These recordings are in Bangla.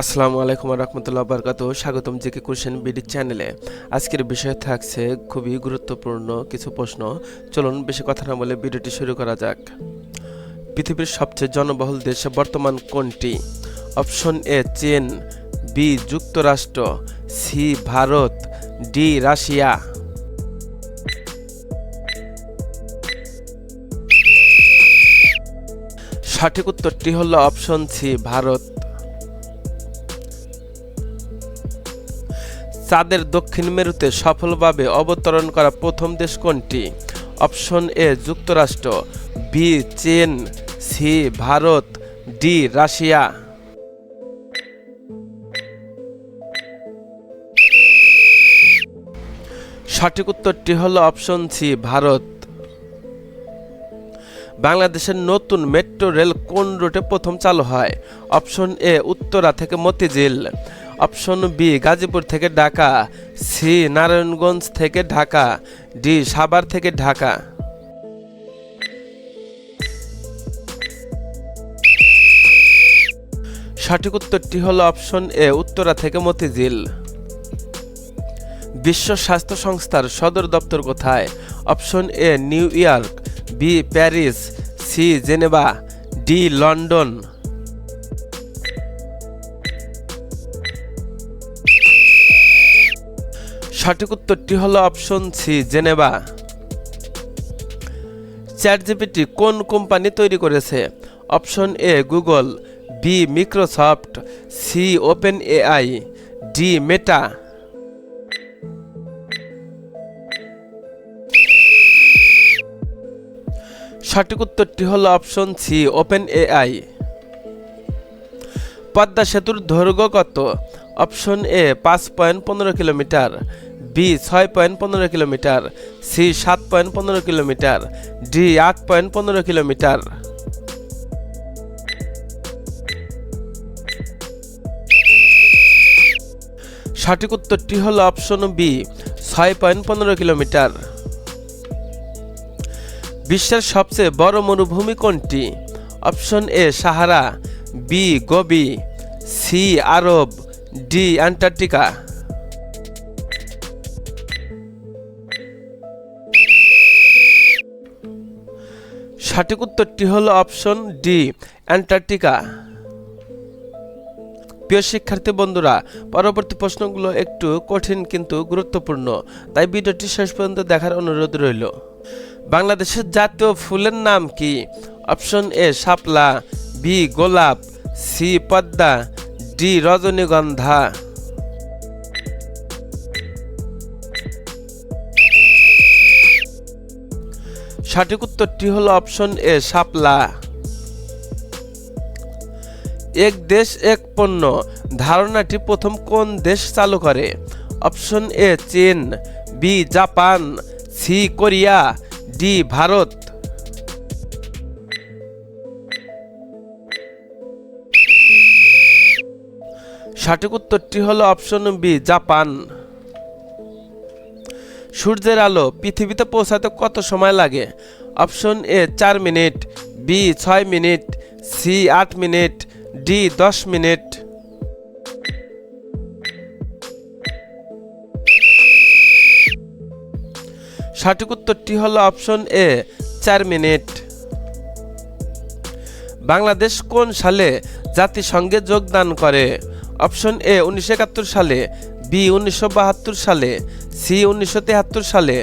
আসসালামু আলাইকুম রহমতুল্লাহ বরকাত স্বাগতম জেকে কোশ্চেন বিডি চ্যানেলে। আজকের বিষয় থাকছে খুবই গুরুত্বপূর্ণ কিছু প্রশ্ন। চলুন বেশি কথা না বলে ভিডিওটি শুরু করা যাক। পৃথিবীর সবচেয়ে জনবহুল দেশ বর্তমান কোনটি? অপশন এ, চীন, বি, যুক্তরাষ্ট্র, সি, ভারত, ডি, রাশিয়া। সঠিক উত্তরটি হলো অপশন সি, ভারত। চাঁদের দক্ষিণ মেরুতে সফলভাবে অবতরণ করা প্রথম দেশ কোনটি? অপশন এ, যুক্তরাষ্ট্র, বি, চীন, সি, ভারত, ডি, রাশিয়া। সঠিক উত্তরটি হলো অপশন সি, ভারত। বাংলাদেশের নতুন মেট্রো রেল কোন রুটে প্রথম চালু হয়? অপশন এ, উত্তরা থেকে মতিঝিল। অপশন বি গাজীপুর থেকে ঢাকা সি নারায়ণগঞ্জ থেকে ঢাকা ডি সাভার থেকে ঢাকা। সঠিক উত্তরটি হল অপশন এ উত্তরা থেকে মতিঝিল। বিশ্ব স্বাস্থ্য সংস্থার সদর দপ্তর কোথায়? Option A New York B Paris C Geneva D London. সঠিক উত্তরটি হলো option C Geneva. ChatGPT কোন কোম্পানি তৈরি করেছে? Option A Google B Microsoft C OpenAI D Meta সঠিক উত্তরটি হলো option C OpenAI Padma সেতুর দৈর্ঘ্য কত? অপশন এ পাঁচ পয়েন্ট পনেরো কিলোমিটার। বি ছয় পয়েন্ট পনেরো কিলোমিটার সি সাত পয়েন্ট পনেরো কিলোমিটার ডি আট পয়েন্ট পনেরো কিলোমিটার। সঠিক উত্তরটি হল অপশন বি ছয় পয়েন্ট পনেরো কিলোমিটার। বিশ্বের সবচেয়ে বড় মরুভূমি কোনটি? Option A Sahara B Gobi C Arab D Antarctica. সঠিক উত্তরটি হলো অপশন ডি, অ্যান্টার্কটিকা। প্রিয় শিক্ষার্থী বন্ধুরা, পরবর্তী প্রশ্নগুলো একটু কঠিন কিন্তু গুরুত্বপূর্ণ, তাই ভিডিওটি শেষ পর্যন্ত দেখার অনুরোধ রইল। বাংলাদেশের জাতীয় ফুলের নাম কি? অপশন এ, শাপলা, বি, গোলাপ, সি, পদ্মা, ডি, রজনীগন্ধা। সঠিক উত্তরটি হলো অপশন এ, শাপলা। এক দেশ, এক পণ্য। ধারণাটি প্রথম কোন দেশ চালু করে? অপশন এ, চীন। B, Japan. C, Korea. D, Bharat. সঠিক উত্তরটি হলো অপশন বি, জাপান। সূর্যের আলো পৃথিবীতে পৌঁছাতে কত সময় লাগে? অপশন এ, চার মিনিট, বি, ছয় মিনিট, সি, আট মিনিট, ডি, দশ মিনিট। সঠিক উত্তরটি হলো অপশন এ, চার মিনিট। বাংলাদেশ কোন সালে জাতিসংঘে যোগদান করে? অপশন এ, উনিশশো একাত্তর সালে বি উনিশশো বাহাত্তর সালে, সি উনিশশো সালে,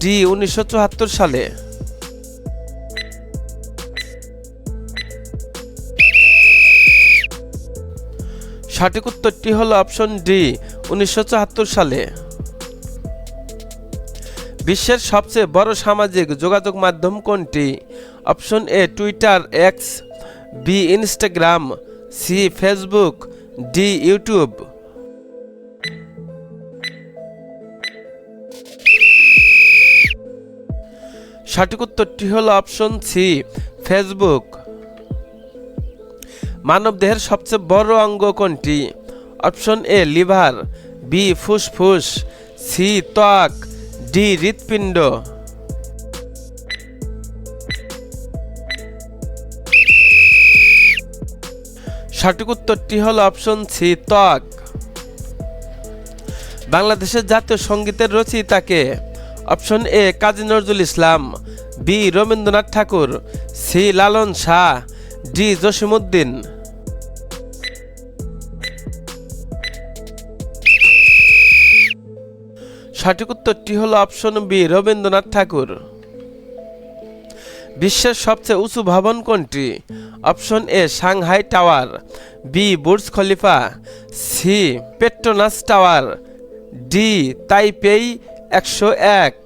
ডি উনিশশো চুয়াত্তর সালে। সঠিক উত্তরটি হলো অপশন ডি উনিশশো সালে। বিশ্বের সবচেয়ে বড় সামাজিক যোগাযোগ মাধ্যম কোনটি? Option A Twitter, X, B Instagram, C Facebook, D YouTube. সঠিক উত্তরটি হলো অপশন সি ফেসবুক মানবদেহের সবচেয়ে বড় অঙ্গ কোনটি? অপশন এ লিভার বি ফুসফুস সি ত্বক ডি হৃৎপিণ্ড। সঠিক উত্তরটি হলো অপশন সি ত্বক। বাংলাদেশের জাতীয় সঙ্গীতের রচয়িতাকে option A, Kazi Nazrul Islam, B, Rabindranath Thakur, C, Lalon Shah, D Jasimuddin সঠিক উত্তরটি হলো অপশন বি, রবীন্দ্রনাথ ঠাকুর। বিশ্বের সবচেয়ে উঁচু ভবন কোনটি? Option A, Shanghai tower, B, Burj Khalifa, C, Petronas tower, D, Taipei একশো এক।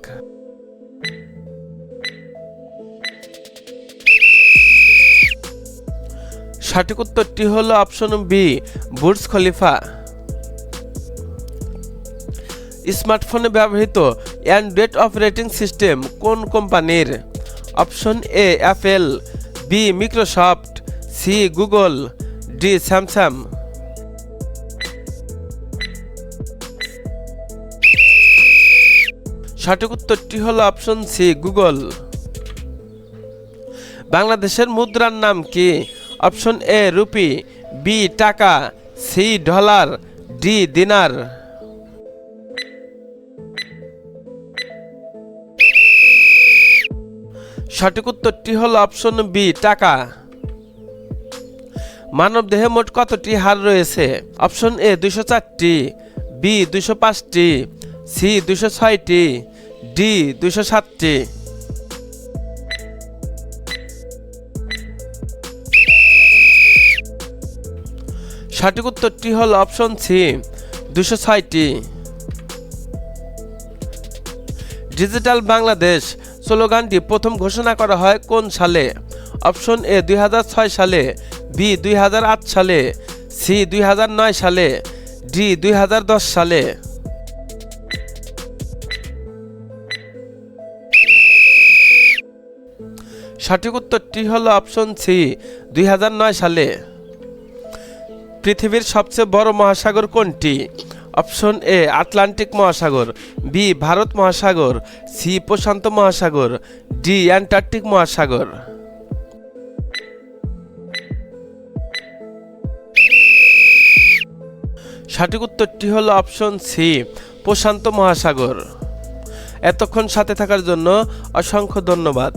সঠিক উত্তরটি হলো অপশন বি, বুর্জ খলিফা। স্মার্টফোনে ব্যবহৃত অ্যান্ড্রয়েড অপারেটিং সিস্টেম কোন কোম্পানির? Option A, Apple, B Microsoft C, Google, D, Samsung. সঠিক উত্তরটি হলো অপশন সি, গুগল। বাংলাদেশের মুদ্রার নাম কি? Option A, rupee, B, taka, C, dollar, D, dinar. সঠিক উত্তরটি হলো অপশন বি, টাকা। মানব দেহে মোট কতটি হাড় রয়েছে? অপশন এ দুশো চারটি, বি দুশো পাঁচটি, সি দুশো ছয়টি ডি, দুইশো সাতটি। সঠিক উত্তরটি হল অপশন সি দুশো ছয়টি। ডিজিটাল বাংলাদেশ স্লোগানটি প্রথম ঘোষণা করা হয় কোন সালে? অপশন এ, দুই ছয় সালে, বি, দুই হাজার আট সালে, সি, দুই হাজার নয় সালে, ডি, দুই হাজার দশ সালে। সঠিক উত্তরটি হল অপশন সি, দুই হাজার নয় সালে। পৃথিবীর সবচেয়ে বড় মহাসাগর কোনটি? অপশন এ, আটলান্টিক মহাসাগর, বি, ভারত মহাসাগর, সি, প্রশান্ত মহাসাগর, ডি, অ্যান্টার্কটিক মহাসাগর। সঠিক উত্তরটি হলো অপশন সি, প্রশান্ত মহাসাগর। এতক্ষণ সাথে থাকার জন্য অসংখ্য ধন্যবাদ।